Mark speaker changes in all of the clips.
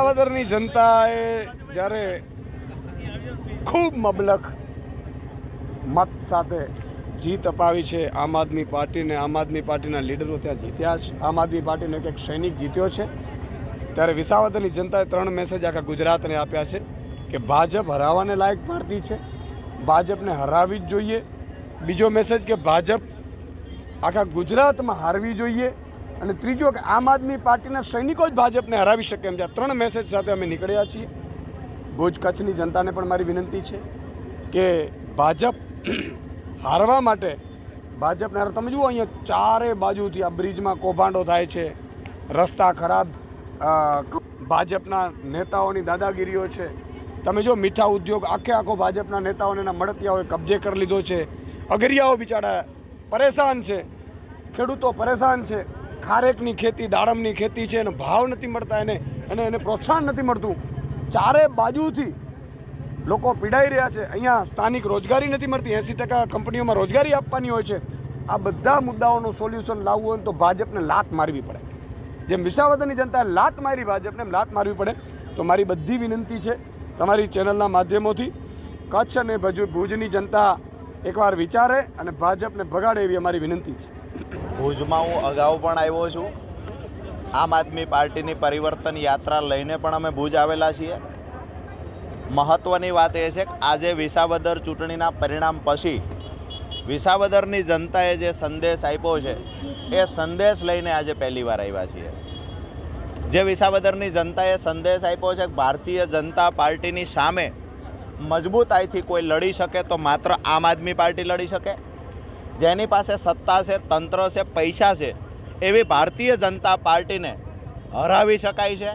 Speaker 1: વિસાવદરની જનતાએ જ્યારે ખૂબ મબલખ મત સાથે જીત અપાવી છે, આમ આદમી પાર્ટીને, આમ આદમી પાર્ટીના લીડરો ત્યાં જીત્યા છે, આમ આદમી પાર્ટીનો એક એક સૈનિક જીત્યો છે. ત્યારે વિસાવદરની જનતાએ ત્રણ મેસેજ આખા ગુજરાતને આપ્યા છે કે ભાજપ હરાવાને લાયક પાર્ટી છે, ભાજપને હરાવવી જ જોઈએ. બીજો મેસેજ કે ભાજપ આખા ગુજરાતમાં હારવી જોઈએ. અને ત્રીજો કે આમ આદમી પાર્ટીના સૈનિકો જ ભાજપને હરાવી શકે એમ છે. ત્રણ મેસેજ સાથે અમે નીકળ્યા છીએ. ભુજ કચ્છની જનતાને પણ મારી વિનંતી છે કે ભાજપ હારવા માટે ભાજપને તમે જુઓ અહીંયા ચારે બાજુથી આ બ્રિજમાં કૌભાંડો થાય છે, રસ્તા ખરાબ ભાજપના નેતાઓની દાદાગીરીઓ છે. તમે જો મીઠા ઉદ્યોગ, આખે આખો ભાજપના નેતાઓને એના મળતિયાઓએ કબજે કરી લીધો છે. અગરિયાઓ બિચારા પરેશાન છે. ખેડૂતો પરેશાન છે. ખારેકની ખેતી, દાડમની ખેતી છે એનો ભાવ નથી મળતા એને એને એને પ્રોત્સાહન નથી મળતું. ચારે બાજુથી લોકો પીડાઈ રહ્યા છે. અહીંયા સ્થાનિક રોજગારી નથી મળતી. એંસી ટકા કંપનીઓમાં રોજગારી આપવાની હોય છે. આ બધા મુદ્દાઓનું સોલ્યુશન લાવવું હોય તો ભાજપને લાત મારવી પડે. જેમ વિસાવદરની જનતાએ લાત મારી ભાજપને લાત મારવી પડે. તો મારી બધી વિનંતી છે તમારી ચેનલના માધ્યમોથી. કચ્છ અને ભજુ ભુજની જનતા એકવાર વિચારે અને ભાજપને ભગાડે એવી અમારી વિનંતી છે.
Speaker 2: ભુજમાં હું અગાઉ પણ આવ્યો છું. આમ આદમી પાર્ટીની પરિવર્તન યાત્રા લઈને પણ અમે ભુજ આવેલા છીએ. મહત્ત્વની વાત એ છે કે આજે વિસાવદર ચૂંટણીના પરિણામ પછી વિસાવદરની જનતાએ જે સંદેશ આપ્યો છે, એ સંદેશ લઈને આજે પહેલીવાર આવ્યા છીએ. જે વિસાવદરની જનતાએ સંદેશ આપ્યો છે કે ભારતીય જનતા પાર્ટીની સામે મજબૂતાઈથી કોઈ લડી શકે તો માત્ર આમ આદમી પાર્ટી લડી શકે. જેની પાસે સત્તા છે, તંત્ર છે, પૈસા છે, એવી ભારતીય જનતા પાર્ટીને હરાવી શકાય છે.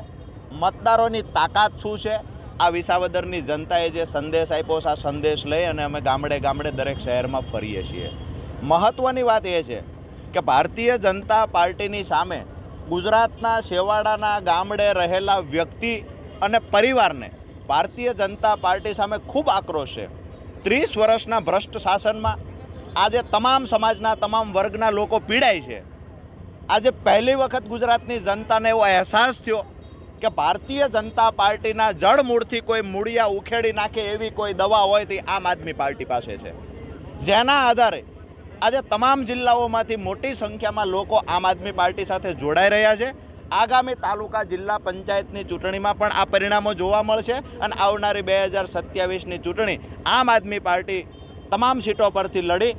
Speaker 2: મતદારોની તાકાત શું છે? આ વિસાવદરની જનતાએ જે સંદેશ આપ્યો છે, આ સંદેશ લઈ અને અમે ગામડે ગામડે દરેક શહેરમાં ફરીએ છીએ. મહત્ત્વની વાત એ છે કે ભારતીય જનતા પાર્ટીની સામે ગુજરાતના શેવાડાના ગામડે રહેલા વ્યક્તિ અને પરિવારને ભારતીય જનતા પાર્ટી સામે ખૂબ આક્રોશ છે. ત્રીસ વર્ષના ભ્રષ્ટ શાસનમાં આજે તમામ સમાજના, તમામ વર્ગના લોકો પીડાય છે. આજે પહેલી વખત ગુજરાતની જનતાને એવો અહેસાસ થયો કે ભારતીય જનતા પાર્ટીના જડમૂળથી કોઈ મૂળિયા ઉખેડી નાખે એવી કોઈ દવા હોય તે આમ આદમી પાર્ટી પાસે છે. જેના આધારે આજે તમામ જિલ્લાઓમાંથી મોટી સંખ્યામાં લોકો આમ આદમી પાર્ટી સાથે જોડાઈ રહ્યા છે. આગામી તાલુકા જિલ્લા પંચાયતની ચૂંટણીમાં પણ આ પરિણામો જોવા મળશે અને આવનારી બે હજાર સત્યાવીસની ચૂંટણી આમ આદમી પાર્ટી તમામ સીટો પરથી લડી